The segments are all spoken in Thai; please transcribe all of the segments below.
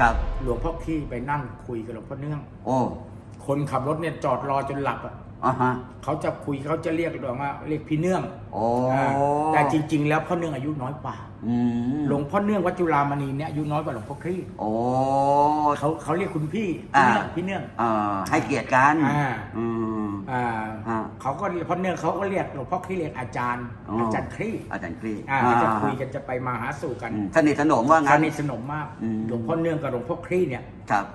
ครับ หลวงพ่อขี้ไปนั่งคุยกับหลวงพ่อเนื่อง โอ้ คนขับรถเนี่ยจอดรอจนหลับอะ อ่าฮะ เขาจะคุยเขาจะเรียกหลวงว่าเรียกพี่เนื่องโอ้อ่าแต่จริง ๆ แล้วพ่อเนื่องอายุน้อยกว่า อืมหลวงพ่อเนื่องวัดจุฬามณีเนี่ยอายุน้อยกว่าหลวงพ่อคลี่โอ้ เขาเขาเรียกคุณพี่อ่า พี่เนื่องพี่เนื่องเอ่อให้เกียรติกันอ่าอืม อ่าอ่าเขาก็พ่อเนื่องเขาก็เรียกหลวงพ่อคลี่เรียกอาจารย์ อ๋ออ อาจารย์คลี่อาจารย์คลี่อ่าอ่าจะคุยกันจะไปมาหาสู่กันอืมสนิทสนมว่าสงั้น นิทสนมมากอืม หลวงพ่อเนื่องกับหลวงพ่อคลี่เนี่ย ครับ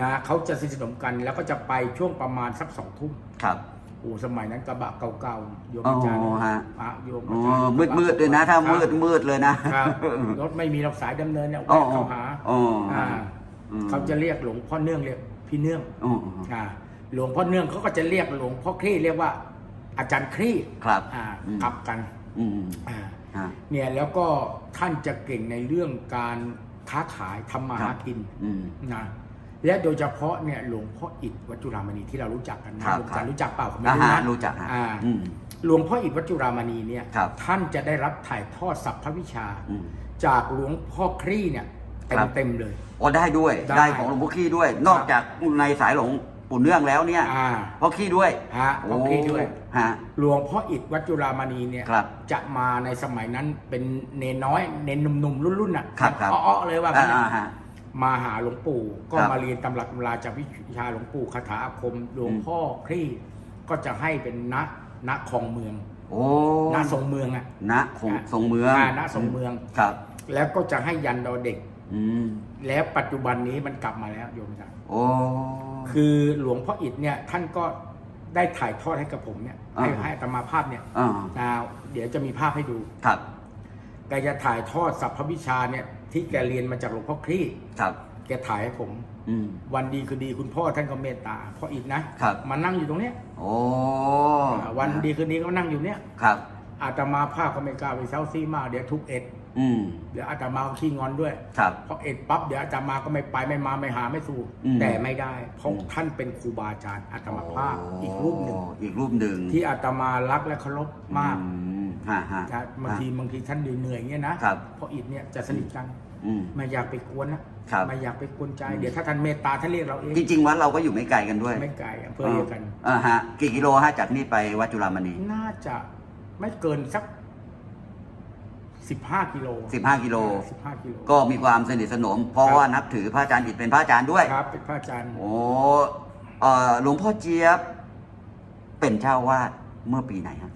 นะเขาจะสนิทสนมกันแล้วก็จะไปช่วงประมาณสักสองทุ่มครับ โอ้สมัยนั้นกระบะเก่าๆโยมอ๋ออาจารย์ฮะ พระโยมอ๋อาจารย์อมืดมืดๆเลยนะ ถ้าครับมืดมืดเลยนะครับรถไม่มีรถสายดำเนินเนี่ยอ๋อแวะเข้าหาอ๋ออ่า อืมเขาจะเรียกหลวงพ่อเนื่องเรียกพี่เนื่องอ๋ออ่าหลวงพ่อเนื่องเขาก็จะเรียกหลวงพ่อคลี่เรียกว่า อาจารย์คลี่ครับ อ่าอืม กลับกันอืมอ่าฮะเนี่ยแล้วก็ท่านจะเก่งในเรื่องการค้าขายทำมาครัหาบกินอืมนะ และโดยเฉพาะเนี่ยหลวงพ่ออิฐวัดจุรามณีที่เรารู้จักกันนะครับหลวงครัจาบรู้จักเปล่าผมไม่อ่ารู้ฮะนะรู้จักฮะอ่าอืม หลวงพ่ออิฐวัดจุรามณีเนี่ยครับท่านจะได้รับถ่ายทอดศัพท์วิชา อืม จากหลวงพ่อคลี่เนี่ยเต็ครัมบเต็มๆเลย อ๋อได้ด้วยได้ ได้ของหลวงพ่อขี้ด้วย นอกจากในสายหลวงปู่เนื่องแล้วเนี่ยอ่าพ่อขี้ด้วยฮะพ่อคลี่ด้วย ฮะ หลวงพ่ออิฐวัดจุรามณีเนี่ยครับจะมาในสมัยนั้นเป็นเนนน้อย เนนหนุ่มๆรุ่นๆน่ะครับครับ อ้อๆเลยว่าอ่างั้นอ่าฮะ มาหาหลวงปู่ ก็ครับมาเรียนตำรับตำราจากวิชาหลวงปู่คาถาอาคมหลวงอืม พ่อคลี่ก็จะให้เป็นณณคลองเมืองโอ้ณทรงเมืองอะณคงทรงเมืองอ่าณทรงเมือง ครับ แล้วก็จะให้ยันดอเด็ก อืม แล้วปัจจุบันนี้มันกลับมาแล้วโยมอาจารย์โอ้ คือหลวงพ่ออิฐเนี่ยท่านก็ได้ถ่ายทอดให้กับผมเนี่ยให้อ่า ให้อาตมาภาพเนี่ยอ่าอ่าเดี๋ยวจะมีภาพให้ดู ครับ แกจะถ่ายทอดสัพพวิชาเนี่ย ที่แกเรียนมาจากหลวงพ่อคลี่ครับ แกถ่ายให้ผม อืม วันดีคือดีคุณพ่อท่านก็เมตตาพ่ออิฐนะครับ มานั่งอยู่ตรงเนี้ยโอ้อ่าวันดีคืนดีก็นั่งอยู่เนี้ยครับ อาตมาภาพก็ไม่กล้าไปเซาซีมากเดี๋ยวทุกเอ็ด อืม เดี๋ยวอาตมาก็ขี้งอนด้วย ครับพอเอ็ดปั๊บเดี๋ยวอาตมาก็ไม่ไปไม่มาไม่หาไม่สู่อืม แต่ไม่ได้ เพราะอืมท่านเป็นครูบาอาจารย์อาตมาภาพอีกรูปหนึ่ง อีกรูปหนึ่งที่อาตมารักและเคารพมากอืมฮะฮะนะบางทีบางทีท่านเหนื่อยๆอย่างเงี้ยนะครับ เพราะอิฐเนี่ยจะสนิทกันอืม ไม่อยากไปกวนนะครับ ไม่อยากไปกวนใจ เดี๋ยวถ้าท่านเมตตาท่านเรียกเราเองจริงๆวัดเราก็อยู่ไม่ไกลกันด้วยไม่ไกลอำเภอเดียวกันอ่าฮะ กี่กิโลฮะจากนี่ไปวัดจุฬามณี น่าจะไม่เกินสัก สิบห้ากิโล15กิโลสิบห้ากิโลก็มีความสนิทสนม เพราะครับว่านับถือพระอาจารย์อิฐเป็นพระอาจารย์ด้วย ครับเป็นพระอาจารย์โอ้เอ่อหลวงพ่อเจี๊ยบ เป็นเจ้าวาดเมื่อปีไหนฮะ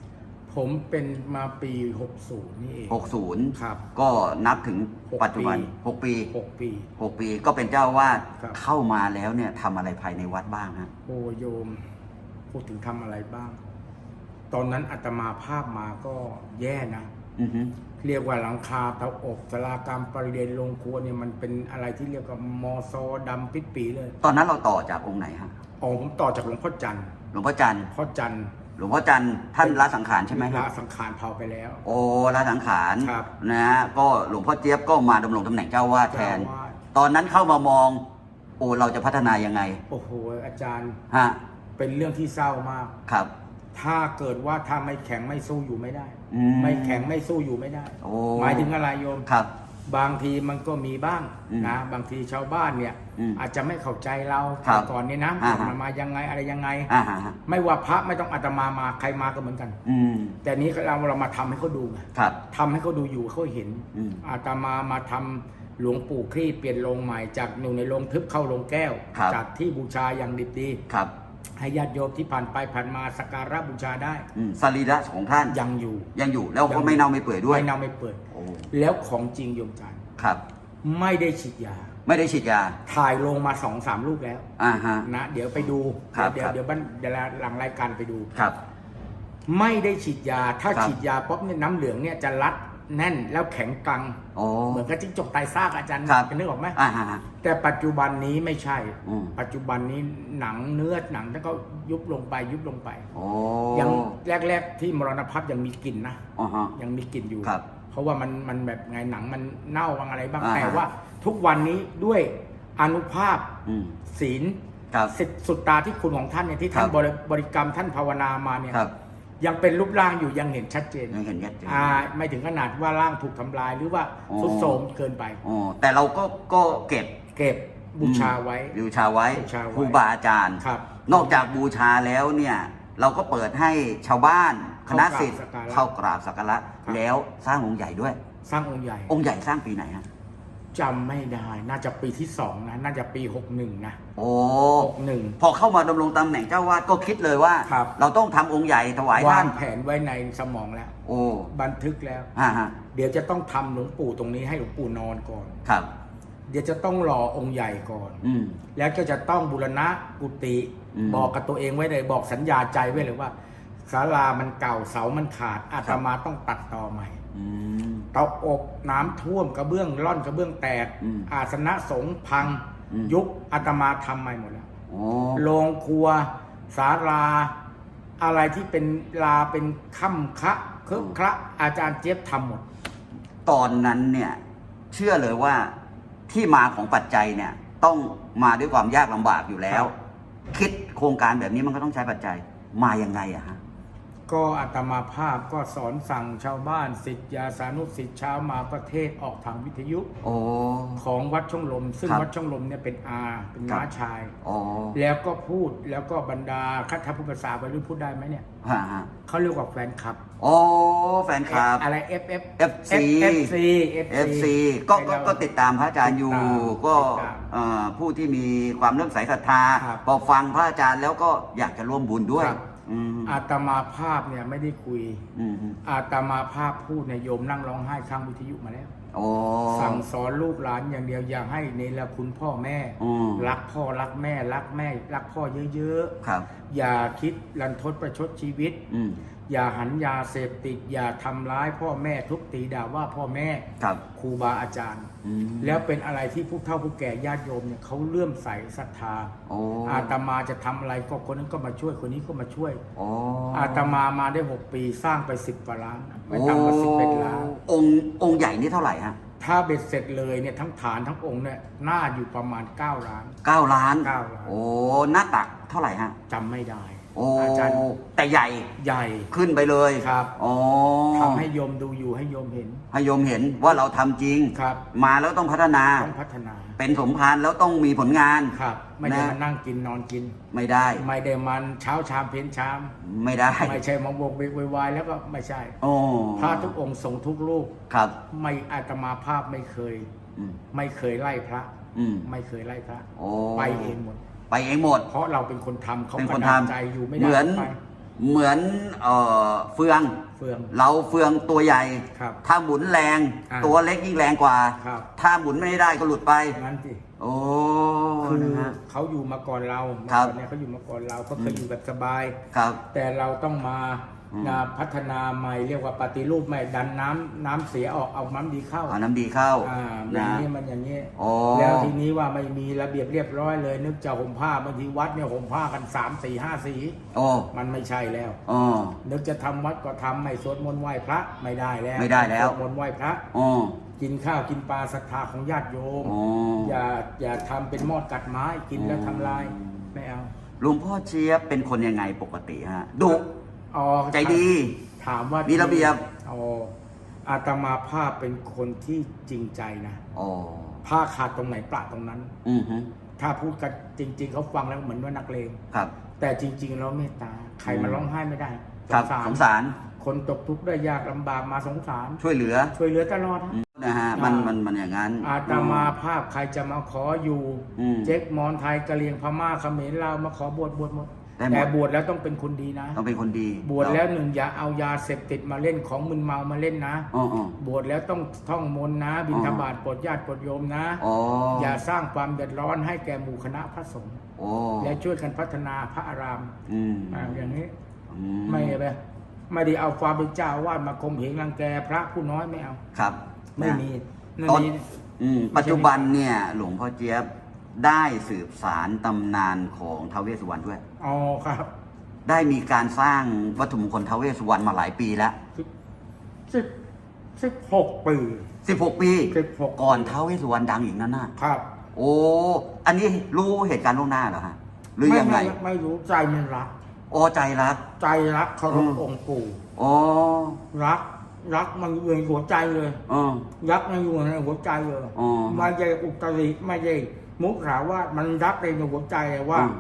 ผมเป็นมาปีหกศูนย์นี่เองหกศูนย์ครับ ก็นับถึงหกปัจจุบันปีหกปีหกปีหกปี ก็เป็นเจ้าวาดครับเข้ามาแล้วเนี่ยทำอะไรภายในวัดบ้างฮะโอโยม พูดถึงทำอะไรบ้าง ตอนนั้นอาตมาภาพมาก็แย่นะอือฮึ เรียกว่าหลังคาเตาอบสลากรรมปริเดนโรงครัวเนี่ยมันเป็นอะไรที่เรียกว่ามอซอดำปิดปีเลยตอนนั้นเราต่อจากองค์ไหนฮะอ๋อผมต่อจากหลวงพ่อจันทร์หลวงพ่อจันทร์พ่อจันทร์หลวงพ่อจันทร์ท่านละสังขารใช่ไหมคละรับสังขารเผาไปแล้ว โอ้ละสังขารครับ นะฮะก็หลวงพ่อเจี๊ยบก็มาดำรงตำแหน่งเจ้าวาดแทน เจ้าอาวาสตอนนั้นเข้ามามอง โอ้เราจะพัฒนายังไงโอ้โหอาจารย์ฮะเป็นเรื่องที่เศร้ามาก ครับ ถ้าเกิดว่าถ้าไม่แข็งไม่สู้อยู่ไม่ได้ อืมไม่แข็งไม่สู้อยู่ไม่ได้ โอ้หมายถึงอะไรโยม ครับ บางทีมันก็มีบ้างอืมนะบางทีชาวบ้านเนี่ย อืมอาจจะไม่เข้าใจเราครับก่อนเนี่ยนะอ่าฮะ มันมายังไงอะไรยังไง อ่าฮะไม่ว่าพระไม่ต้องอาตมามาใครมาก็เหมือนกัน อืมแต่นี้เราเรามาทำให้เขาดูไงครับ ทำให้เขาดูอยู่เขาเห็น อืมอาตมามาทำหลวงปู่คลี่เปลี่ยนโรงใหม่จากอยู่ในโรงทึบเข้าโรงแก้ว ครับ จากที่บูชาอย่างดิบดี ครับ ให้ญาติโยมที่ผ่านไปผ่านมาสักการะบูชาได้ อืมสรีระของท่านยังอยู่ยังอยู่แล้วก็ไม่เน่าไม่เปื่อยด้วย ไม่เน่าไม่เปิดโอ้แล้วของจริงโยมจานครับ ไม่ได้ฉีดยา ไม่ได้ฉีดยา ถ่ายลงมาสองสามลูกแล้วอ่าฮะ นะเดี๋ยวไปดูครับเดี๋ยวครับ เดี๋ยวบ้านเดี๋ยวหลังรายการไปดู ครับ ไม่ได้ฉีดยา ถ้าครับ ฉีดยาป๊อบเนี่ยน้ำเหลืองเนี่ยจะรัด แน่นแล้วแข็งกังโอ้เหมือนกับจิ้งจกตายซากอาจารย์ครับ นึกออกไหมอ่าฮะ แต่ปัจจุบันนี้ไม่ใช่ อืม ปัจจุบันนี้หนังเนื้อหนังแล้วก็ยุบลงไปยุบลงไปโอ้ยังแรก ๆ ที่มรณภาพยังมีกลิ่นนะอ่าฮะ ยังมีกลิ่นอยู่ ครับเพราะว่ามันมันแบบไงหนังมันเน่าบางอะไรบ้าง อ่าแต่ว่าทุกวันนี้ด้วยอนุภาพอืมศีลครับ สิทธิสุดตาที่คุณของท่านเนี่ยที่ท่านครับบริบริกรรมท่านภาวนามาเนี่ย ครับ ยังเป็นรูปร่างอยู่ยังเห็นชัดเจนยังเห็นชัดเจน อ่าไม่ถึงขนาดว่าร่างถูกทำลายหรือว่าอ๋อสุดโทรมเกินไป อ๋อแต่เราก็ก็เก็บเก็บบูชาไว้ บูชาไว้บูชาไว้ ครูบาอาจารย์ ครับ นอกจากบูชาแล้วเนี่ย เราก็เปิดให้ชาวบ้านคณะสิทธิ์เข้ากราบสักการะเข้ากราบสักการะครับแล้วสร้างองค์ใหญ่ด้วย สร้างองค์ใหญ่ องค์ใหญ่สร้างปีไหนฮะ จำไม่ได้ น่าจะปีที่สองนะ น่าจะปีหกหนึ่งนะโอ้หกหนึ่ง พอเข้ามาดำรงตำแหน่งเจ้าวาดก็คิดเลยว่า ครับ เราต้องทำองค์ใหญ่ถวายวาท่างน แผนไว้ในสมองแล้ว โอ้บันทึกแล้วฮ่าฮะเดี๋ยวจะต้องทำหลวงปู่ตรงนี้ให้หลวงปู่นอนก่อน ครับ เดี๋ยวจะต้องรอองค์ใหญ่ก่อน อืม แล้วก็จะต้องบูรณะกุฏิอืมบอกกับตัวเองไว้เลยบอกสัญญาใจไว้เลยว่าศาลามันเก่าเสามันขาดอาตมาต้องตัดต่อใหม่อืม เตาอบน้ำท่วมกระเบื้องร่อนกระเบื้องแตกอืมอาสนะสงฆ์พังอืมยุบอาตมาทำใหม่หมดแล้วโอ้โรงครัวศาลา อะไรที่เป็นลาเป็นค่ำคะเคอะคระอาจารย์เจี๊ยบทำหมด ตอนนั้นเนี่ยเชื่อเลยว่าที่มาของปัจจัยเนี่ย ต้องมาด้วยความยากลำบากอยู่แล้ว คิดโครงการแบบนี้มันก็ต้องใช้ปัจจัยมายังไงอะฮะ ก็อาตมาภาพก็สอนสั่งชาวบ้านสิทธิยาสานุสิทธิ์เช้ามาประเทศออกทางวิทยุโอ้ ของวัดช่องลม ซึ่งครับวัดช่องลมเนี่ยเป็นอาเป็นครับ น้าชายโอ้แล้วก็พูดแล้วก็บรรดาคัทธผู้ภาษาไปรุ่นพูดได้ไหมเนี่ยฮะฮะเขาเรียกว่าแฟนคลับโอ้แฟนคลับ อะไร F F FC FC FC ก็ก็ก็ติดตามพระอาจารย์อยู่ ติดตามก็ติดตามเอ่อผู้ที่มีความเริ่อมใสศรัทธาครับพอฟังพระอาจารย์แล้วก็อยากจะร่วมบุญด้วย ครับ อืมอาตมาภาพเนี่ยไม่ได้คุย อืมอืมอาตมาภาพพูดในยโยมนั่งร้องไห้ข้างวิทยุมาแล้ว โอ้สั่งสอนลูกหลานอย่างเดียวอย่าให้เนรคุณพ่อแม่ อืมรักพ่อรักแม่รักแม่ รักพ่อเยอะครับ ๆ อย่าคิดรันทดประชดชีวิต อืม อย่าหันยาเสพติด อย่าทำร้ายพ่อแม่ทุบตีด่าว่าพ่อแม่ครับครูบาอาจารย์ อืม แล้วเป็นอะไรที่ผู้เฒ่าผู้แก่ญาติโยมเนี่ยเขาเลื่อมใสศรัทธา โอ้อาตมาจะทำอะไรก็คนนั้นก็มาช่วยคนนี้ก็มาช่วย โอ้อาตมามาได้ 6 ปีสร้างไป 10กว่าล้านไม่ต่ำกว่าสิบเอ็ดล้าน โองค์องค์ใหญ่นี่เท่าไหร่ฮะถ้าเบ็ดเสร็จเลยเนี่ยทั้งฐานทั้งองค์เนี่ยน่าอยู่ประมาณ 9 ล้านเก้าล้านเก้าล้าน โอ้หน้าตักเท่าไหร่ฮะจำไม่ได้ โอ้อาจารย์ แต่ใหญ่ใหญ่ขึ้นไปเลยครับโอ้ทำให้โยมดูอยู่ให้โยมเห็น ให้โยมเห็นว่าเราทำจริงครับ มาแล้วต้องพัฒนาต้องพัฒนา เป็นสมภารแล้วต้องมีผลงานครับ ไม่ได้นะมานั่งกินนอนกิน ไม่ได้ ไม่ได้มันเช้าชามเพลนชาม ไม่ได้ไม่ใช่มาบกเบกวายแล้วก็ไม่ใช่โอ้พระทุกองค์ทรงทุกรูปครับ ไม่อาตมาภาพไม่เคยอืมไม่เคยไล่พระอืมไม่เคยไล่พระโอ้ไปเองหมด ไปเองหมด เพราะเราเป็นคนทำเขาเป็นกคระนดาทำใจอยู่ไม่เหได้มือนไปเหมือนเอ่อเฟือง เฟือง เราเฟืองตัวใหญ่ ครับถ้าหมุนแรง อ่าตัวเล็กยิ่งแรงกว่า ครับ ถ้าหมุนไม่ได้ก็หลุดไป นั้นสิโอ้คือนะฮะ เขาอยู่มาก่อนเราครับเมื่อก่อนเนี่ยเขาอยู่มาก่อนเราเขาเคยอืมอยู่แบบสบาย ครับ แต่เราต้องมาอืม นะพัฒนาใหม่เรียกว่าปฏิรูปใหม่ดันน้ำน้ำเสียออกเอาน้ำดีเข้าเอาน้ำดีเข้าอ่าอย่านะงนี้มันอย่างนี้โอ้แล้วทีนี้ว่าไม่มีระเบียบเรียบร้อยเลย นึกจะห่มผ้าบางทีวัดเนี่ยห่มผ้ากันสามสี่ห้าสี โอ้มันไม่ใช่แล้วโอ้นึกจะทำวัดก็ทำไม่สวดมนต์ไหว้พระไม่ได้แล้วไม่ได้แล้ว สวดมนต์ไหว้พระโอ้กินข้าวกินปลาศรัทธาของญาติโยมโอ้อย่าอย่าทำเป็นมอดกัดไม้กินแล้วทำลายอืมไม่เอา หลวงพ่อเจี๊ยบเป็นคนยังไงปกติฮะดุ อ๋อใจดี ถามว่ามีระเบียบ อ๋ออาตมาภาพเป็นคนที่จริงใจนะโอ้ผ้าขาดตรงไหนประตรงนั้น อือฮึถ้าพูดกันจริง ๆเขาฟังแล้วเหมือนว่านักเลงครับ แต่จริงๆเราเมตตาใครมาร้องไห้ไม่ได้ครับสงสาร คนตกทุกข์ได้ยากลำบากมาสงสาร ช่วยเหลือช่วยเหลือตลอดนะ นะฮะมันอ่ามัมันมันอย่างนั้น อาตมาภาพใครจะมาขออยู่ อืม เจ๊กมอนไทยกะเหรียงพม่าเขมรลาวมาขอบวชบวชหมด ได้หมดแต่บวชแล้วต้องเป็นคนดีนะ ต้องเป็นคนดีบวชแล้วหนึ่งอย่าเอายาเสพติดมาเล่นของมึนเมามาเล่นนะ อ๋ออ๋อ บวชแล้วต้องท่องมนต์นะ บิณฑอ๋อบาตโปรดญาติโปรดโยมนะ อ๋ออย่าสร้างความเดือดร้อนให้แก่หมู่คณะพระสงฆ์โอ้และช่วยกันพัฒนาพระอารามอืมอ่าอย่างนี้อืไม่ไปไม่ได้เอาความเป็นเจ้าอาวาดมาข่มเหงรังแกพระผู้น้อยไม่เอา ครับไม่นะมีนั่นตอนนี่อืมปัจจุบันเนี่ย หลวงพ่อเจี๊ยบ ได้สืบสารตำนานของท้าวเวสสุวรรณด้วย อ๋อครับได้มีการสร้างวัตถุมงคลท้าวเวสสุวรรณมาหลายปีแล้ว สิบสิบสิบหกปี 16 ปีสิบหกก่อนท้าวเวสสุวรรณดังอีกนั่นน่ะ ครับโอ้ อันนี้รู้เหตุการณ์ล่วงหน้าเหรอฮะ หรือยังไง ม่ม่ไม่รู้ใจมันรัก โอ้ใจรัก ใจรักเคารพอืม องค์ปู่โอ้รัก รักมันอยู่ในหัวใจเลย อ๋อ รักมันอยู่ในหัวใจเลยอ๋อ ไม่ใช่อุตริไม่ใช่ มุขาวาสมันรักในหัวใจเลยว่า อืม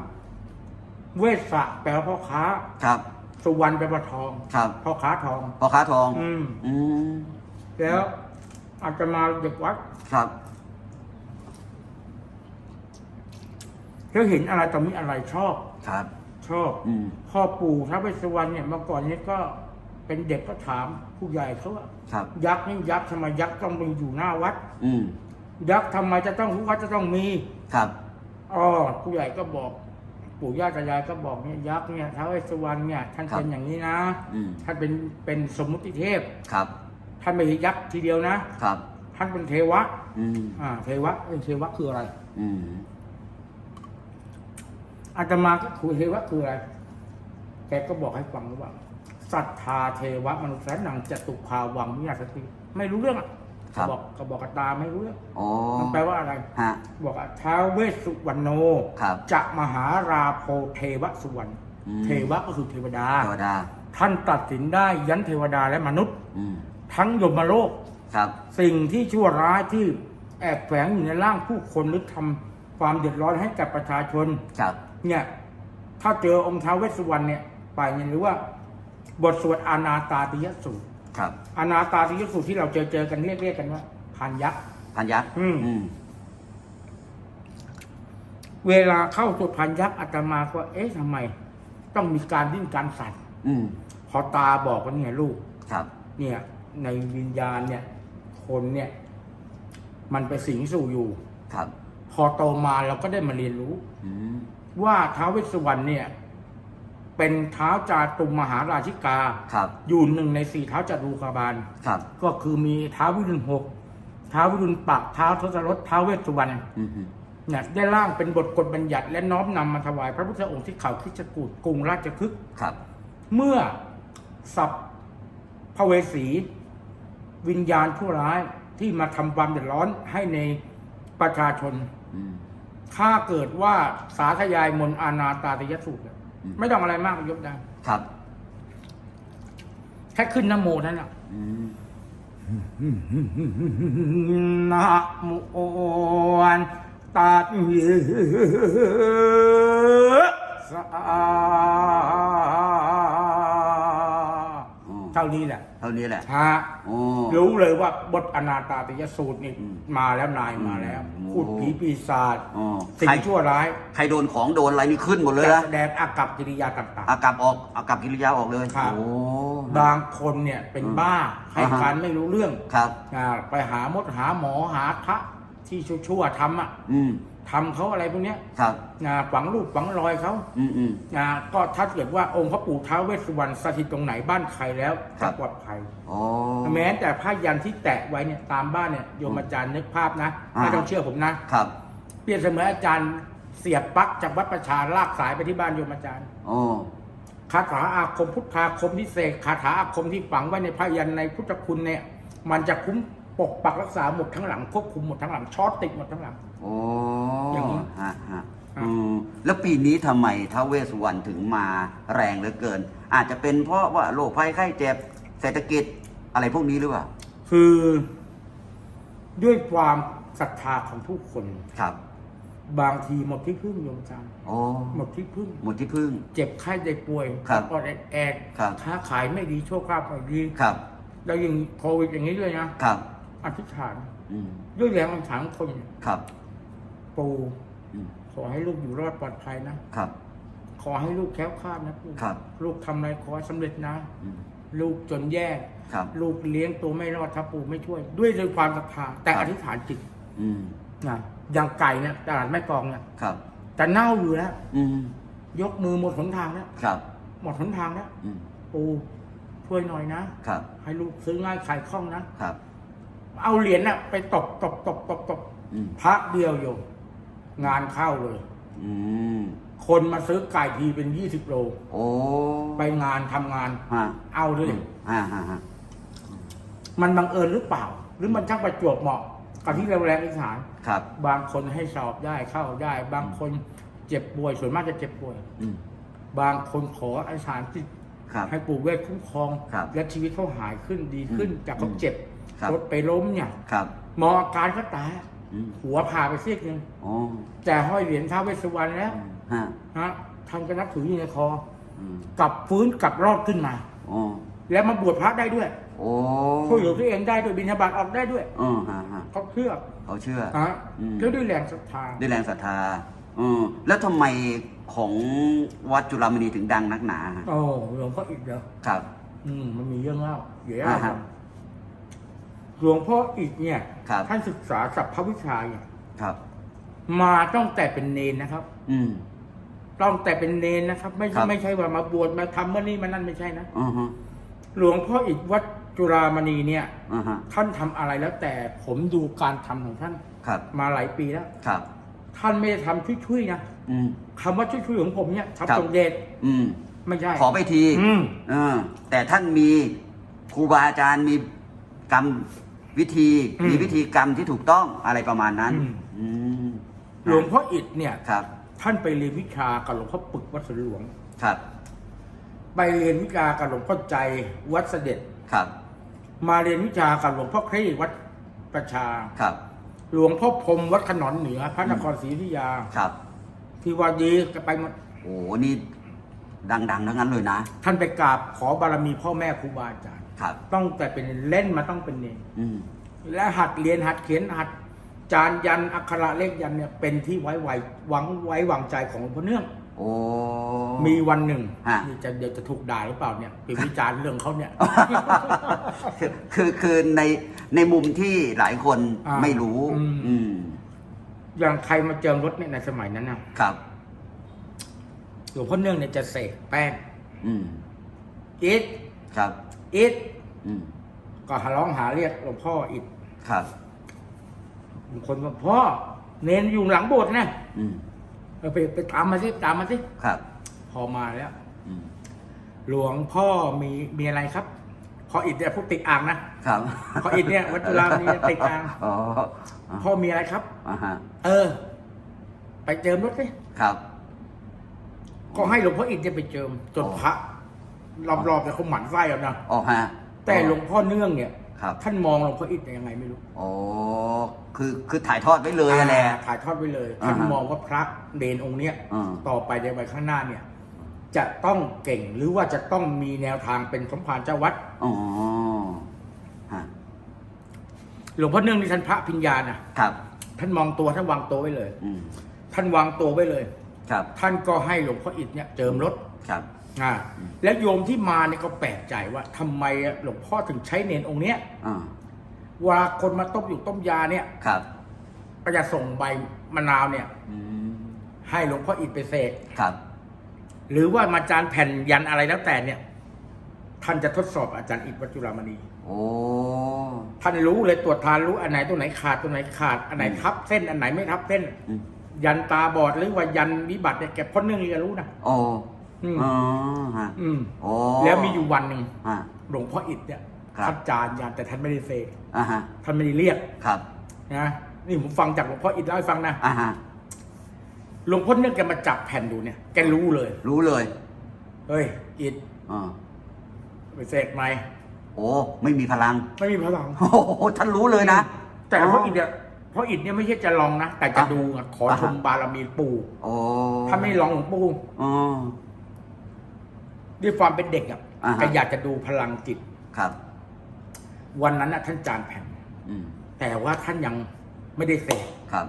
เวสสะแปลว่าพ่อค้า ครับสุวรรณแปลว่าทอง ครับพ่อค้าทอง พ่อค้าทอง อืม อืมแล้วอาจจะมาเด็กวัดครับแล้วเห็นอะไรต่อมีอะไรชอบ ครับ ชอบ อืมพ่อปู่ท้าวเวสสุวรรณเนี่ยเมื่อก่อนนี้ก็เป็นเด็กก็ถามผู้ใหญ่เขาว่าครับ ยักษ์นี่ยักษ์ทำไมยักษ์ต้องมีอยู่หน้าวัด อืม ยักษ์ทำไมจะต้องทุกวัดจะต้องมีครับ อ๋อผู้ใหญ่ก็บอก ปู่ย่าตายายก็บอกเนี่ยยักษ์เนี่ยท้าวเวสสุวรรณเนี่ยท่านครับ เป็นอย่างนี้นะ อืมท่านเป็นเป็นสมมุติเทพ ครับท่านไม่ใช่ยักษ์ทีเดียวนะ ครับ ท่านเป็นเทวะ อืมอ่า เทวะเป็นเทวะคืออะไร อืมอาตมาก็คุยเทวะคืออะไร แกก็บอกให้ฟังว่าศรัทธาเทวะมนุษย์นังจตุภาวังวิญญาสติ ไม่รู้เรื่องอะ ครับก็บอกก็บอกกับตาไม่รู้เรื่องโอ้มันแปลว่าอะไร ฮะ บอกว่าท้าวเวสสุวรรณโน ครับจะมหาราโพเทวสุวรรณ อืม เทวะก็คือเทวดา เทวดา ท่านตัดสินได้ยันเทวดาและมนุษย์ อืม ทั้งยมโลก ครับ สิ่งที่ชั่วร้ายที่แอบแฝงอยู่ในร่างผู้คนหรือทำความเดือดร้อนให้กับประชาชน ครับ เนี่ย ถ้าเจอองค์ท้าวเวสสุวรรณเนี่ย ไปเนี่ยหรือว่า บทสวดอานาตาติยสูตร ครับอานาตาติยสูตรที่เราเจอเจอกันเรียกเรียกกันว่าพันยักษ์ พันยักษ์อืม อืมเวลาเข้าสวดพันยักษ์อาตมาก็เอ๊ะทำไม ต้องมีการดิ้นการสั่นอืมพอตาบอกว่าเนี่ยลูก ครับ เนี่ย ในวิญญาณเนี่ย คนเนี่ย มันไปสิงสู่อยู่ ครับ พอโตมาเราก็ได้มาเรียนรู้ อืมว่าท้าวเวสสุวรรณเนี่ย เป็นเท้าวจาตุมมหาราชิกา ครับ อยู่หนึ่งในสี่เท้าวจารุคาบาล ครับ ก็คือมีเท้าววิรุณหกเท้าววิรุณปักเท้าวทศรถเท้าวเวสสุวรรณอืมอืมเนี่ยได้ร่างเป็นบทกฎบัญญัติและน้อมนำมาถวายพระพุทธองค์ที่เขาคิดจกูดกรุงราชคฤห์ ครับ เมื่อสับพระเวสี วิญญาณผู้ร้ายที่มาทำความเดือดร้อนให้ในประชาชน อืม ถ้าเกิดว่าสาธยายมนต์อาณาตาตยสูตรเนี่ย อืมไม่ต้องอะไรมากยกได้ ครับแค่ขึ้นนโมนั่นแหละอืมนะโมตัสสะอ๋อ เท่านี้แหละ เท่านี้แหละฮะโอ้ รู้เลยว่าบทอนาตาตยสูตรนี่อืมมาแล้วนายมาแล้วอืมพูดผีปีศาจอ๋อสิ่ใคร งชั่วร้ายใครโดนของโดนอะไรนี่ขึ้นหมดเลยจะนะแสดงอากับกิริยาต่าง อากับออกอากับกิริยาออกเลยครับ โอ้ ๆ บางคนเนี่ยเป็นอืมบ้าให้อ่าฮะ การไม่รู้เรื่องครับ อ่าไปหามดหาหมอหาพระที่ชั่วๆทำอะ อืม ทำเขาอะไรพวกเนี้ยครับอ่าฝังรูปฝังรอยเขาอืมอืมอ่าก็ถ้าเกิดว่าองค์พระปู่ท้าวเวสสุวรรณสถิตตรงไหนบ้านใครแล้วครัจะบ ปลอดภัยโอ้แม้แต่ผ้ายันที่แตะไว้เนี่ยตามบ้านเนี่ยโยมอาจารย์นึกภาพนะอ่า ไม่ต้องเชื่อผมนะ ครับเปรียบเสมือนอาจารย์เสียบปลั๊กจากวัดประชาลากสายไปที่บ้านโยมอาจารย์โอ้คาถาอาคมพุทธาคมที่เสกคาถาอาคมที่ฝังไว้ในผ้ายันในพุทธคุณเนี่ย มันจะคุ้ม ปกปักรักษาหมดทั้งหลังควบคุมหมดทั้งหลังช็อตติดหมดทั้งหลัง โอ้อย่างนี้ฮะฮะครับอืมแล้วปีนี้ทำไมท้าวเวสสุวรรณถึงมาแรงเหลือเกิน อาจจะเป็นเพราะว่าโรคภัยไข้เจ็บเศรษฐกิจอะไรพวกนี้หรือเปล่าคือด้วยความศรัทธาของผู้คน ครับ บางทีหมดที่พึ่งโยมอาจารย์โอ้หมดที่พึ่ง หมดที่พึ่ง เจ็บไข้ได้ป่วยครับอดแอดแอดครับ ค้าขายไม่ดีโชคลาภไม่ดีครับ แล้วยังโควิดอย่างนี้ด้วยนะ ครับ อธิษฐาน อืมด้วยแรงอธิษฐานของคนครับปูอืมขอให้ลูกอยู่รอดปลอดภัยนะ ครับขอให้ลูกแคล้วคลาดนะปูครับลูกทำอะไรขอให้สำเร็จนะ อืมลูกจนแย่ ครับ ลูกเลี้ยงตัวไม่รอดถ้าปู่ไม่ช่วย ด้วยด้วยความศรัทธาแต่ครับอธิษฐานจิตอืมนะอย่างไก่เนี่ยตลาดแม่กลองเนี่ยครับแต่เน่าอยู่แล้ว อืมยกมือหมดหนทางแล้ว ครับหมดหนทางแล้ว อืมปูช่วยหน่อยนะ ครับให้ลูกซื้อง่ายขายคล่องนะครับ เอาเหรียญน่ะ ไปตบตบตบตบตบอืมพระเดียวโยมงานเข้าเลย อืมคนมาซื้อไก่ทีเป็นยี่สิบโล โอ้ไปงานทำงาน ฮะเอาเลยอ่าฮะฮะมันบังเอิญหรือเปล่า หรือมันช่างประจวบเหมาะกับที่เราแรงอธิษฐานครับบางคนให้สอบได้เข้าได้ บางคนเจ็บป่วยส่วนมากจะเจ็บป่วย อืมบางคนขออธิษฐานจิตครับ ให้ปู่เวทคุ้มครอง ครับและชีวิตเขาหายขึ้นดีขึ้นอืมจากเขาเจ็บ ครับรถไปล้มเนี่ยครับหมออาการก็ตายอืมหัวผ่าไปซีกหนึ่งอ๋อแต่ห้อยเหรียญท้าวเวสสุวรรณแล้วฮะฮะท่านก็นับถืออยู่ในคออืมกลับฟื้นกลับรอดขึ้นมา อ๋อแล้วมาบวชพระได้ด้วยโอ้ช่วยเหลือตัวเองได้ด้วยบิณฑบาตออกได้ด้วยเออฮะฮะเขาเชื่อเขาเชื่อ ฮะอืม แล้วด้วยแรงศรัทธา ด้วยแรงศรัทธาอืมแล้วทำไมของวัดจุฬามณีถึงดังนักหนาฮะโอ้หลวงพ่ออีกเหรอครับ อืมมันมีเรื่องเล่าเดี๋ยวอ่าเล่าฮะ หลวงพ่ออีกเนี่ย ครับ ท่านศึกษาสัพพวิชาเนี่ยครับ มาต้องแต่เป็นเนนนะครับอืมต้องแต่เป็นเนนนะครับ ไม่ครัใช่บไม่ใช่ว่ามาบวชมาทำเมื่อนี้มานั่นไม่ใช่นะอือฮะหลวงพ่ออีกวัดจุฬามณีเนี่ย อือฮะท่านทำอะไรแล้วแต่ผมดูการทำของท่านครับมาหลายปีแล้ว ครับ ท่านไม่ได้ทำช่วยๆนะอืม คำว่าช่วยๆของผมเนี่ยครับ ทำตรงเดชอืม ไม่ใช่ขอไปทีอืม เออแต่ท่านมีครูบาอาจารย์มีกรรม วิธีอืมมีวิธีกรรมที่ถูกต้องอะไรประมาณนั้นอืม อืมหลวงพ่ออิฐเนี่ย ครับ ท่านไปเรียนวิชากับหลวงพ่อปึกวัดสวนหลวง ครับไปเรียนวิชากับหลวงพ่อใจวัดเสด็จ ครับมาเรียนวิชากับหลวงพ่อครีวัดประชา ครับหลวงพ่อพรหมวัดขนอนเหนือ พระนครศรีอยุธยา ครับที่ว่าดีก็ไปหมดโอ้นี่ดังๆทั้งนั้นเลยนะ ท่านไปกราบขอบารมีพ่อแม่ครูบาอาจารย์ ครับ ต้องแต่เป็นเล่นมาต้องเป็นเนรอืมและหัดเรียนหัดเขียนหัดจานยันอักขระเลขยันเนี่ยเป็นที่ไว้ไวหวังไว้วางใจของหลวงพ่อเนื่อง โอ้ มีวันหนึ่งฮะ นี่จะเดี๋ยวจะถูกด่าหรือเปล่าเนี่ยเป็นวิจารณ์เรื่องเขาเนี่ย คือคือคือในในมุมที่หลายคนอ่าไม่รู้ อืม อืมอย่างใครมาเจิมรถเนี่ยในสมัยนั้นนะครับ หลวงพ่อเนื่องเนี่ยจะเสกแป้งอืมอิดครับ อิดอืมก็หาร้องหาเรียกหลวงพ่ออิดครับ บางคนบอกพ่อ เนนอยู่หลังโบสถ์นะอืมเออไปไปตามมาสิตามมาสิครับ พอมาแล้ว อืมหลวงพ่อมีมีอะไรครับ พออิดเนี่ยพูดติดอ่างนะ ครับพออิดเนี่ยวัดจุฬามณีติดอ่าง อ๋อพ่อมีอะไรครับ อ่าฮะเออ ไปเจิมรถสิครับ ก็ให้หลวงพ่ออิดเนี่ยไปเจิมจนอ๋อพระ รอบๆเนี่ยเขาหมั่นไส้แล้วนะอ๋อฮะ แต่หลวงพ่อเนื่องเนี่ยครับ ท่านมองหลวงพ่ออิดเนี่ยยังไงไม่รู้โอ้คือคือถ่ายทอดไว้เลยอะแหละอ่าถ่ายทอดไว้เลยอ่าฮะท่านมองว่าพระเดนองค์เนี้ยอ่า ต่อไปในวันข้างหน้าเนี่ย จะต้องเก่งหรือว่าจะต้องมีแนวทางเป็นสมภารเจ้าวัด อ๋อฮะหลวงพ่อเนื่องนี่ท่านพระพิญญานะครับ ท่านมองตัวท่านวางตัวไว้เลย อืมท่านวางตัวไว้เลย ครับท่านก็ให้หลวงพ่ออิฐเนี่ยเจิมรถ ครับ อ่าแล้วโยมที่มาเนี่ยก็แปลกใจว่าทำไมหลวงพ่อถึงใช้เนนองค์เนี้ยอ่าเวลาคนมาต้มอยู่ต้มยาเนี่ย ครับก็จะส่งใบมะนาวเนี่ย อืมให้หลวงพ่ออิฐไปเสกครับหรือว่ามาจานแผ่นยันอะไรแล้วแต่เนี่ย ท่านจะทดสอบอาจารย์อิฐวัดจุฬามณี โอ้ ท่านรู้เลยตรวจทานรู้อันไหนตัวไหนขาดตัวไหนขาดอันไหนทับเส้นอันไหนไม่ทับเส้น อืมยันตาบอดหรือว่ายันวิบัติเนี่ยแกพ่อเนื่องนี่จะรู้นะ โอ้ อืมอ๋อฮะอืมโอ้แล้วมีอยู่วันหนึ่งฮะ หลวงพ่ออิฐเนี่ยครับ ท่านจานยันแต่ท่านไม่ได้เสกอ่าฮะท่านไม่ได้เรียกครับนะนี่ผมฟังจากหลวงพ่ออิฐเล่าให้ฟังนะอ่าฮะหลวงพ่อเนื่องแกมาจับแผ่นดูเนี่ยแกรู้เลยรู้เลยเฮ้ยอิฐอ่าไปเสกไหมโอ้ไม่มีพลังไม่มีพลัง โอ้โหท่านรู้เลยนะ แต่หลวงพ่ออิฐเนี่ยเพราะอิฐเนี่ยไม่ใช่จะลองนะแต่จะอะดูอะขออะชมบารมีปู่โอ้ถ้าไม่ลองหลวงปู่อ๋อ ด้วยความเป็นเด็กอะอ่าฮะก็อยากจะดูพลังจิต ครับ วันนั้นน่ะท่านจานแผ่น อืมแต่ว่าท่านยังไม่ได้เสกครับ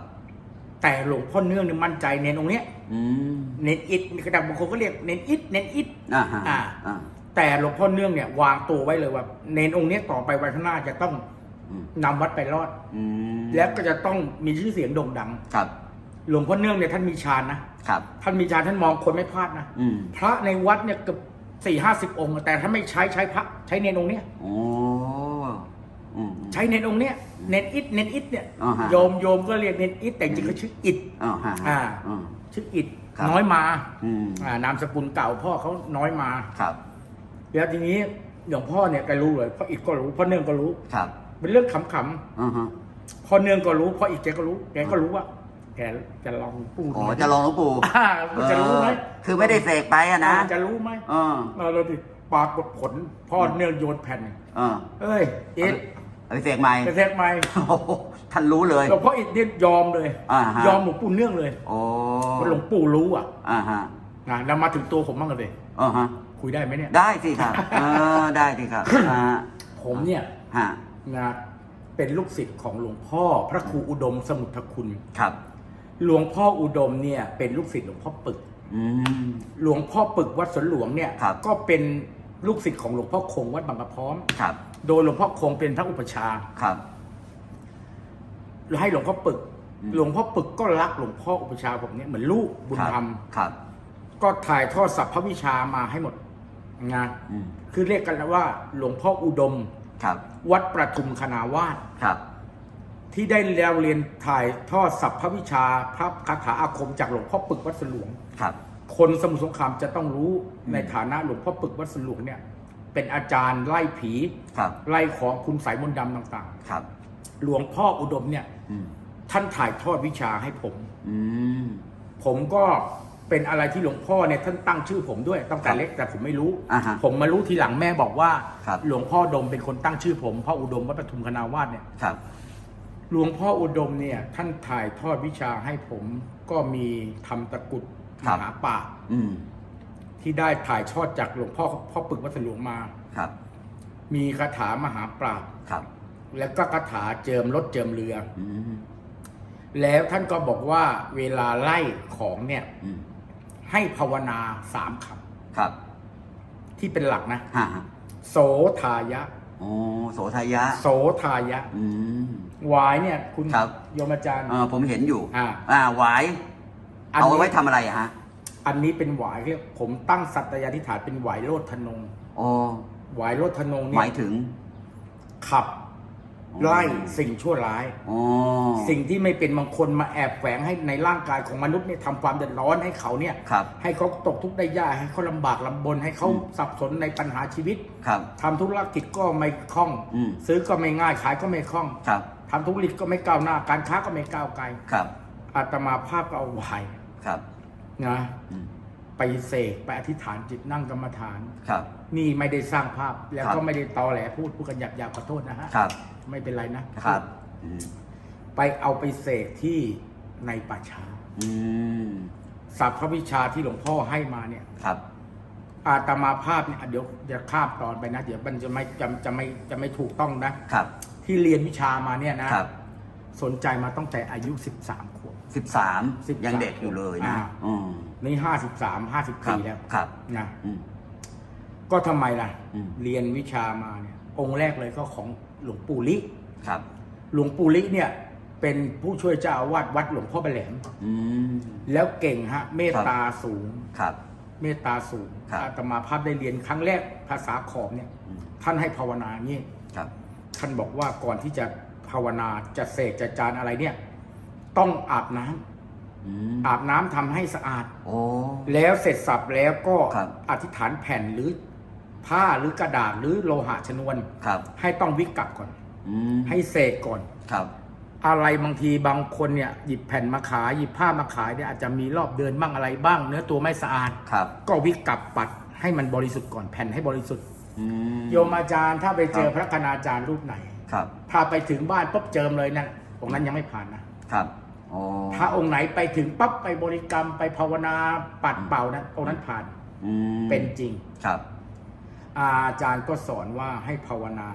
แต่หลวงพ่อเนื่องเนี่ยมั่นใจเน้นองค์เนี้ยอืมเน้นอิฐกระดับบางคนก็เรียกเน้นอิฐเน้นอิฐอ่าฮะอ่า อ่าแต่หลวงพ่อเนื่องเนี่ยวางตัวไว้เลยว่า เน้นองค์เนี้ยต่อไปวันข้างหน้าจะต้องอืมนำวัดไปรอด อืมแล้วก็จะต้องมีชื่อเสียงโด่งดัง ครับหลวงพ่อเนื่องเนี่ยท่านมีฌานนะครับ ท่านมีฌานท่านมองคนไม่พลาดนะ อืมพระในวัดเนี่ยเกือบ สี่ห้าสิบองค์ แต่ถ้าไม่ใช้ใช้พระใช้เนนองค์เนี้ยโอ้อืม ใช้เนนองค์เนี้ยเนนอิฐเนนอิฐเนี่ยอ่าฮะ โยมโยมก็เรียกเนนอิฐแต่จริงๆเขาชื่ออิฐอ่า ฮะอ่าอ่าชื่ออิฐครับ น้อยมาอืมอ่านามสกุลเก่าพ่อเขาน้อยมา ครับแล้วทีนี้หลวงพ่อเนี่ยก็รู้เลยพ่ออิฐก็รู้พ่อเนื่องก็รู้ ครับเป็นเรื่องขำอ่าฮะ ๆพ่อเนื่องก็รู้พ่ออิฐแกก็รู้แกก็รู้ว่า แกจะลองพูดอ๋อไหมจะลองหลวงปู่อ่าจะรู้ไหมเออคือไม่ได้เสกไปอะนะอ่าจะรู้ไหมเออเราเราดิปรากฏผลพ่อเนื่องโยนแผ่น เออเอ้ยอิฐไปเสกใหม่กระเทกใหม่โอ้โหท่านรู้เลย หลวงพ่ออิฐเนี่ยยอมเลย อ่าฮะ ยอมหลวงปู่เนื่องเลยโอ้ว่าหลวงปู่รู้อะอ่าฮะนะแล้วมาถึงตัวผมบ้างเลยอ่าฮะ คุยได้ไหมเนี่ย ได้สิครับ เออได้สิครับอ่าผมเนี่ยฮะนะเป็นลูกศิษย์ของหลวงพ่อ พระครูอุดมสมุทรคุณ ครับ หลวงพ่ออุดมเนี่ยเป็นลูกศิษย์หลวงพ่อปึก อืม หลวงพ่อปึกวัดสวนหลวงเนี่ยครับ ก็เป็นลูกศิษย์ของหลวงพ่อคงวัดบางกระพร้อม ครับ โดยหลวงพ่อคงเป็นพระอุปชฌาย์ครับ แล้วให้หลวงพ่อปึก อืม หลวงพ่อปึกก็รักหลวงพ่ออุปชฌาย์ผมเนี่ยเหมือนลูกบุญธรรม ครับ ก็ถ่ายทอดสัพพวิชามาให้หมดนะอืม คือเรียกกันว่าหลวงพ่ออุดม ครับ วัดประทุมคณาวาส ครับ ที่ได้แล้วเรียนถ่ายทอดสัพพวิชาพระคาถาอาคมจากหลวงพ่อปึกวัดสวนหลวง ครับ คนสมุทรสงครามจะต้องรู้อืมในฐานะหลวงพ่อปึกวัดสวนหลวงเนี่ย เป็นอาจารย์ไล่ผี ครับ ไล่ของคุณสายมนต์ดำต่างครับ ๆ หลวงพ่ออุดมเนี่ย อืม ท่านถ่ายทอดวิชาให้ผม อืม ผมก็เป็นอะไรที่หลวงพ่อเนี่ยท่านตั้งชื่อผมด้วยตั้งแต่ครับเล็กแต่ผมไม่รู้ อ่าฮะผมมารู้ทีหลังแม่บอกว่า ครับ หลวงพ่ออุดมเป็นคนตั้งชื่อผมพ่ออุดมวัดปทุมคณาวาสเนี่ย ครับ หลวงพ่ออุดมเนี่ยท่านถ่ายทอดวิชาให้ผมก็มีทำตะกรุดมหาป่าบอืมที่ได้ถ่ายทอดจากหลวงพ่อพ่อปึกวัดสวนหลวงมา ครับมีคาถามหาปราบ ครับแล้วก็คาถาเจิมรถเจิมเรือ อืมแล้วท่านก็บอกว่าเวลาไล่ของเนี่ยอืมให้ภาวนาสามคครับำที่เป็นหลักนะ ฮะฮะโสทายะ โอ้โสทายะ โสทายะอืม หวายเนี่ย คุณครับ โยมอาจารย์ เออผมเห็นอยู่ อ่า อ่าหวายอันเอานี้ไว้ทำอะไรอะฮะอันนี้เป็นหวายเรียกผมตั้งสัตยาธิษฐานเป็นหวายโลดธนงโอ้หวายโลดธนงหเนี่มายยถึง ขับอ๋อ ไล่สิ่งชั่วร้าย อ๋อสิ่งที่ไม่เป็นมงคลมาแอบแฝงให้ในร่างกายของมนุษย์เนี่ยทำความเดือดร้อนให้เขาเนี่ย ครับ ให้เขาตกทุกข์ได้ยากให้เขาลำบากลำบนให้เขาอืม สับสนในปัญหาชีวิตครับ ทำธุรกิจก็ไม่คล่อง อืม ซื้อก็ไม่ง่ายขายก็ไม่คล่องครับ ทำธุรกิจก็ไม่ก้าวหน้า การค้าก็ไม่ก้าวไกลครับ อาตมาภาพก็เอาไหวครับ นะอืม ไปเสกไปอธิษฐานจิตนั่งกรรมฐาน ครับ นี่ไม่ได้สร้างภาพแล้วครับก็ไม่ได้ตอแหลพูดพูดกันหยาบหยาบๆขอโทษนะฮะ ครับ ไม่เป็นไรนะครับ อืมไปเอาไปเสกที่ในป่าช้าอืมสัพพวิชาที่หลวงพ่อให้มาเนี่ย ครับ อาตมาภาพเนี่ยเดี๋ยวจะข้ามตอนไปนะ เดี๋ยวมันจะไม่จะจะไม่จะไม่ถูกต้องนะ ครับ ที่เรียนวิชามาเนี่ยนะ ครับ สนใจมาตั้งแต่อายุ 13 ขวบ สิบสาม13ยังเด็กอยู่เลยนะอ่า อืมนี่ 53 ครับ54 แล้วครับ นะ อืม ก็ทำไมล่ะ อืม เรียนวิชามาเนี่ย องค์แรกเลยก็ของ หลวงปู่ลิครับ หลวงปู่ลิเนี่ยเป็นผู้ช่วยเจ้าอาวาสวัดหลวงพ่อแบแหลม อืม แล้วเก่งฮะเมตตาสูง ครับ เมตตาสูงครับ อาตมาภาพได้เรียนครั้งแรกภาษาขอมเนี่ย อืมท่านให้ภาวนาอย่างนี้ครับ ท่านบอกว่าก่อนที่จะภาวนาจะเสกจะจานอะไรเนี่ย ต้องอาบน้ำอืมอาบน้ำทำให้สะอาด โอ้ แล้วเสร็จสับแล้วก็ครับ อธิษฐานแผ่นหรือ ผ้าหรือกระดาษหรือโลหะชนวนครับ ให้ต้องวิกกับก่อน อืมให้เสกก่อน ครับ อะไรบางทีบางคนเนี่ยหยิบแผ่นมาขายหยิบผ้ามาขายเนี่ยอาจจะมีรอบเดือนบ้างอะไรบ้าง เนื้อตัวไม่สะอาด ครับ ก็วิกกับปัดให้มันบริสุทธิ์ก่อนแผ่นให้บริสุทธิ์ อืม โยมอาจารย์ถ้าไปเจอครับ พระคณาจารย์รูปไหน ครับพาไปถึงบ้านปุ๊บเจิมเลยนั่นองค์นั้นยังไม่ผ่านนะ ครับโอ้ถ้าองค์ไหนไปถึงปั๊บไปบริกรรมไปภาวนาปัดเป่านะองค์นั้นผ่านอืมเป็นจริง ครับ อาจารย์ก็สอนว่าให้ภาวนา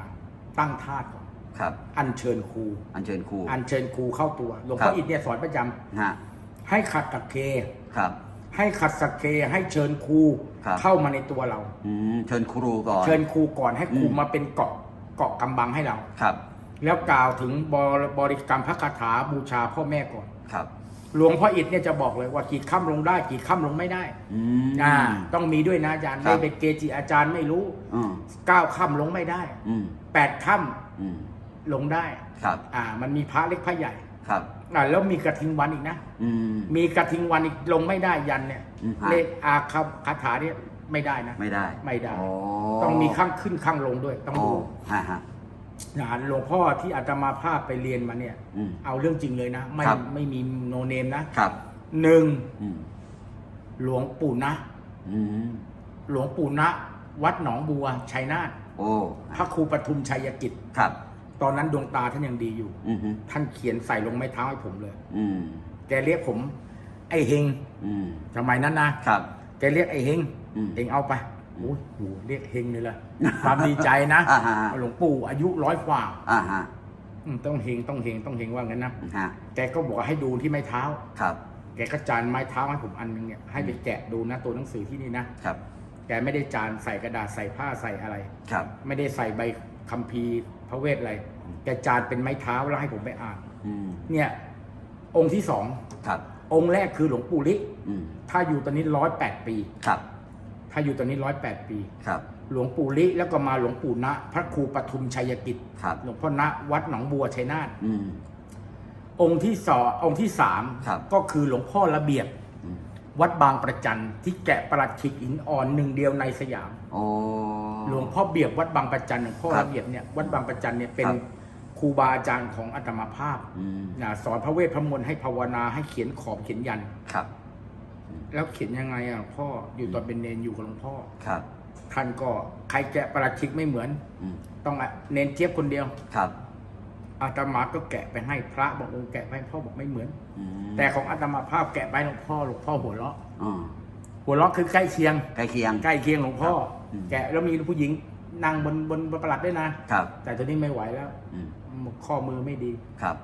ตั้งธาตุก่อนครับ อัญเชิญครูอัญเชิญครู อัญเชิญครูเข้าตัวหลวงครัพ่อบ อิฐเนี่ยสอนประจำฮะให้ขัดตะเค ครับ ให้ขัดสักเคให้เชิญครูครับ เข้ามาในตัวเรา อืมเชิญครูก่อน เชิญครูก่อนให้ครูอืม มาเป็นเกาะเกาะกำบังให้เรา ครับ แล้วกล่าวถึงบริบริกรรมพระคาถาบูชาพ่อแม่ก่อน ครับ หลวงพ่ออิฐเนี่ยจะบอกเลยว่ากี่ค่ำลงได้กี่ค่ำลงไม่ได้อืม อ่าต้องมีด้วยนะอาจารย์ครับ ไม่เป็นเกจิอาจารย์ไม่รู้อืมเก้าค่ำลงไม่ได้อืมแปดค่อืมำลงได้ ครับอ่า มันมีพระเล็กพระใหญ่ครับอ่าแล้วมีกระทิงวันอีกนะ อืม มีกระทิงวันอีกลงไม่ได้ยันเนี่ยอืม เลขอาคาคาถาเนี่ยไม่ได้นะ ไม่ได้ไม่ได้โอ้ต้องมีข้างขึ้นข้างลงด้วย ต้องโอ้ดูฮะฮะ นะหลวงพ่อที่อาตมาภาพไปเรียนมาเนี่ย อืม เอาเรื่องจริงเลยนะ ไม่ครับ ไม่มีโนเนมนะครับ หนึ่งอืมหลวงปู่นะ อืมหลวงปู่นะ วัดหนองบัวชัยนาทโอ้พระครูปทุมชัยกิจ ครับตตอนนั้นดวงตาท่านยังดีอยู่ อืมฮึท่านเขียนใส่ลงไม้เท้าให้ผมเลย อืมแกเรียกผม ไอ้เฮงอืมสมัยนั้นนะครับ แกเรียกไอ้เฮงอืม เองเอาไป โอ้ยโหเรียกเฮงเลยล่ะ ความดีใจนะอ่าฮะ หลวงปู่อายุร้อยกว่าอ่าฮะอืมต้องเฮงต้องเฮงต้องเฮงว่างั้นนะฮะแกก็บอกว่าให้ดูที่ไม้เท้า ครับ แกก็จานไม้เท้าให้ผมอันนึงเนี่ยให้ไปแกะดูนะตัวหนังสือที่นี่นะครับแกไม่ได้จานใส่กระดาษใส่ผ้าใส่อะไร ครับ ไม่ได้ใส่ใบคัมภีร์พระเวทอะไรแกจานเป็นไม้เท้าแล้วให้ผมไปอ่าน อืมเนี่ย องค์ที่สองครับองค์แรกคือหลวงปู่ลิอืมถ้าอยู่ตอนนี้ร้อยแปดปี ครับ ถ้าอยู่ตอนนี้ร้อยแปดปี ครับ หลวงปู่ลิแล้วก็มาหลวงปู่ณพระครูปทุมชัยกิจ ครับ หลวงพ่อณวัดหนองบัวชัยนาทอืม องค์ที่สององค์ที่สามครับก็คือหลวงพ่อระเบียบ อืม วัดบางประจันที่แกะประหลัดขิกหินอ่อนหนึ่งเดียวในสยาม โอ้ หลวงพ่อเบียบวัดบางประจันหลวงพ่อครับระเบียบเนี่ยวัดบางประจันเนี่ยเป็นครับ ครูบาอาจารย์ของอาตมาภาพอืมนะสอนพระเวทพระมนต์ให้ภาวนาให้เขียนขอบเขียนยัน ครับ แล้วเขียนยังไงอะหลวงพ่ออยู่ตอนเป็นเนนอยู่กับหลวงพ่อ ครับ ท่านก็ใครแกะประหลัดขิกไม่เหมือน อืมต้องอะเนนเจี๊ยบคนเดียวครับอาตมาก็แกะไปให้พระบางองค์แกะไปให้พ่อบอกไม่เหมือน อืมแต่ของอาตมาภาพแกะไปหลวงพ่อหลวงพ่อหัวเราะอ๋อหัวเราะคือใกล้เคียง ใกล้เคียง ใกล้เคียงหลวงพ่ออืม แกะแล้วมีผู้หญิงนั่งบนบนบนประหลัดด้วยนะ ครับแต่ตอนนี้ไม่ไหวแล้วอืมข้อมือไม่ดี ครับ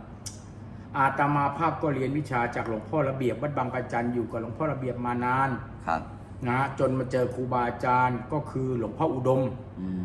อาตมาภาพก็เรียนวิชาจากหลวงพ่อระเบียบวัดบางประจันอยู่กับหลวงพ่อระเบียบมานานครับ นะจนมาเจอครูบาอาจารย์ก็คือหลวงพ่ออุดมอืม